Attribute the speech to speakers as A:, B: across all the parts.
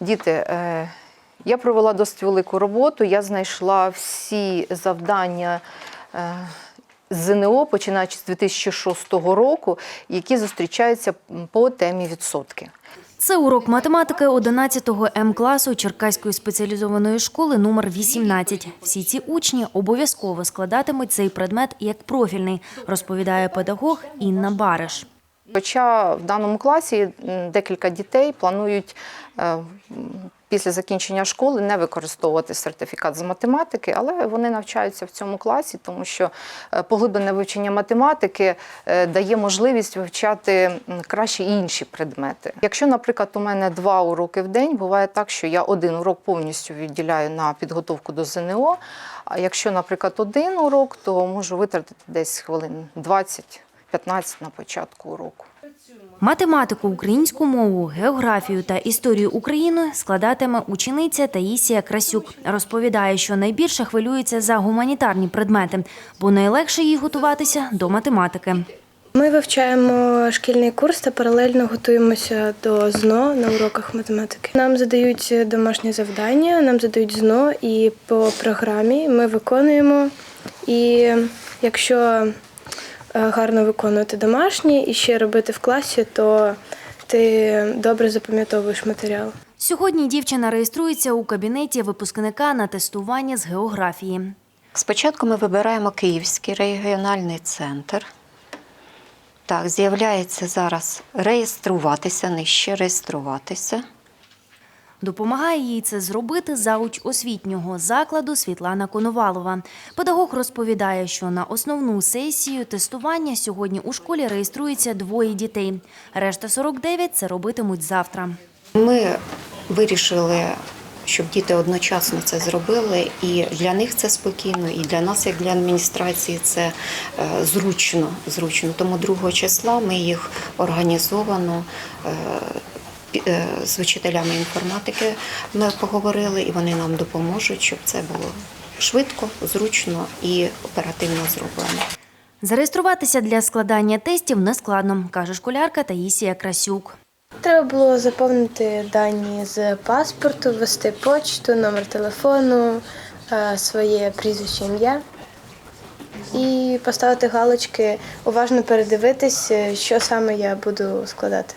A: Діти, е, я провела досить велику роботу. Я знайшла всі завдання. е, ЗНО, починаючи з 2006 року, які зустрічаються по темі відсотки.
B: Це урок математики 11-го М-класу Черкаської спеціалізованої школи номер 18. Всі ці учні обов'язково складатимуть цей предмет як профільний, розповідає педагог Інна Бариш.
A: Хоча в даному класі декілька дітей планують е, після закінчення школи не використовувати сертифікат з математики, але вони навчаються в цьому класі, тому що е, поглиблене вивчення математики е, дає можливість вивчати краще інші предмети. Якщо, наприклад, у мене два уроки в день, буває так, що я один урок повністю відділяю на підготовку до ЗНО. А якщо, наприклад, один урок, то можу витратити десь хвилин 20 15 на початку уроку.
B: Математику, українську мову, географію та історію України складатиме учениця Таїсія Красюк. Розповідає, що найбільше хвилюється за гуманітарні предмети, бо найлегше їй готуватися до математики.
C: Ми вивчаємо шкільний курс та паралельно готуємося до ЗНО на уроках математики. Нам задають домашні завдання, нам задають ЗНО, і по програмі ми виконуємо. І якщо гарно виконувати домашні і ще робити в класі, то ти добре запам'ятовуєш матеріал.
B: Сьогодні дівчина реєструється у кабінеті випускника на тестування з географії.
D: Спочатку ми вибираємо Київський регіональний центр. Так, з'являється зараз реєструватися, нижче реєструватися.
B: Допомагає їй це зробити зауч освітнього закладу Світлана Коновалова. Педагог розповідає, що на основну сесію тестування сьогодні у школі реєструється двоє дітей. Решта 49 це робитимуть завтра.
D: Ми вирішили, щоб діти одночасно це зробили, і для них це спокійно, і для нас, як для адміністрації, це е, зручно. зручно. Тому 2 числа ми їх організовано. Е, З вчителями інформатики ми поговорили, і вони нам допоможуть, щоб це було швидко, зручно і оперативно зроблено.
B: Зареєструватися для складання тестів нескладно, каже школярка Таїсія Красюк.
C: Треба було заповнити дані з паспорту, ввести почту, номер телефону, е, своє прізвище ім'я і поставити галочки, уважно передивитись, е, що саме я буду складати.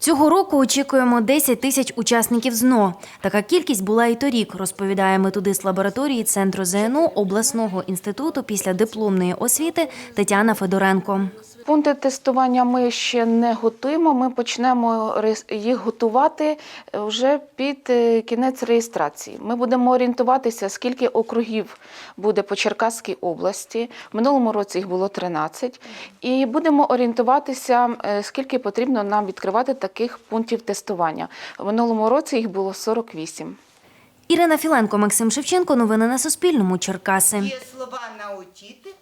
B: Цього року очікуємо 10 тисяч учасників ЗНО. Така кількість була і торік, розповідає методист лабораторії Центру ЗНО обласного інституту після дипломної освіти Тетяна Федоренко.
E: Пункти тестування ми ще не готуємо. Ми почнемо їх готувати вже під е, кінець реєстрації. Ми будемо орієнтуватися, скільки округів буде по Черкаській області. В минулому році їх було 13. І будемо орієнтуватися, е, скільки потрібно нам відкривати таких пунктів тестування. В минулому році їх було 48.
B: Ірина Філенко, Максим Шевченко. Новини на Суспільному. Черкаси.
F: Є слова научити